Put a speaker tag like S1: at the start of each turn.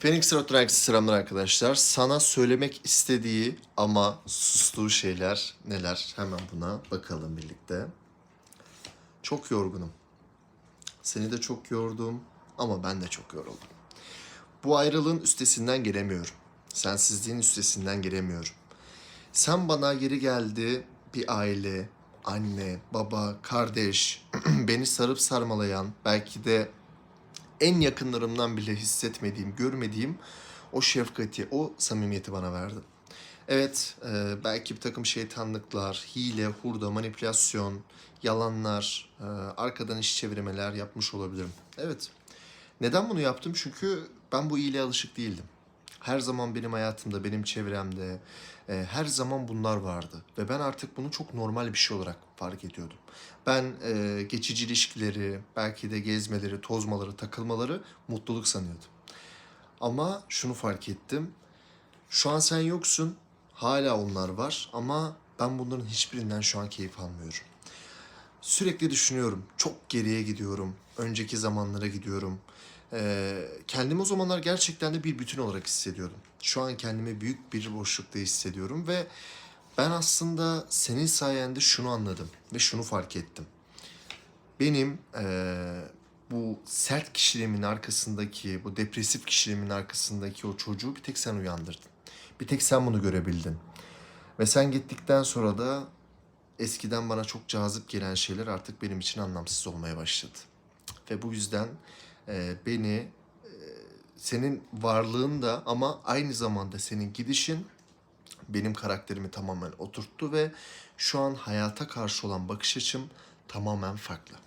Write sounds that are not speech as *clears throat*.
S1: Phoenix Road selamlar arkadaşlar. Sana söylemek istediği ama sustuğu şeyler neler? Hemen buna bakalım birlikte. Çok yorgunum. Seni de çok yordum ama ben de çok yoruldum. Bu ayrılığın üstesinden gelemiyorum. Sensizliğin üstesinden gelemiyorum. Sen bana geri geldi bir aile, anne, baba, kardeş, *clears throat* beni sarıp sarmalayan, belki de en yakınlarımdan bile hissetmediğim, görmediğim o şefkati, o samimiyeti bana verdi. Evet, e, belki bir takım şeytanlıklar, hile, hurda, manipülasyon, yalanlar, e, arkadan iş çevirmeler yapmış olabilirim. Evet. Neden bunu yaptım? Çünkü ben bu iyiliğe alışık değildim. Her zaman benim hayatımda, benim çevremde e, her zaman bunlar vardı. Ve ben artık bunu çok normal bir şey olarak fark ediyordum. Ben e, geçici ilişkileri, belki de gezmeleri, tozmaları, takılmaları mutluluk sanıyordum. Ama şunu fark ettim. Şu an sen yoksun. Hala onlar var ama ben bunların hiçbirinden şu an keyif almıyorum. Sürekli düşünüyorum. Çok geriye gidiyorum. Önceki zamanlara gidiyorum. Ee, kendimi o zamanlar gerçekten de bir bütün olarak hissediyordum. Şu an kendimi büyük bir boşlukta hissediyorum ve ben aslında senin sayende şunu anladım ve şunu fark ettim. Benim eee, bu sert kişiliğimin arkasındaki, bu depresif kişiliğimin arkasındaki o çocuğu bir tek sen uyandırdın. Bir tek sen bunu görebildin. Ve sen gittikten sonra da eskiden bana çok cazip gelen şeyler artık benim için anlamsız olmaya başladı. Ve bu yüzden e, beni e, senin varlığın da ama aynı zamanda senin gidişin benim karakterimi tamamen oturttu ve şu an hayata karşı olan bakış açım tamamen farklı.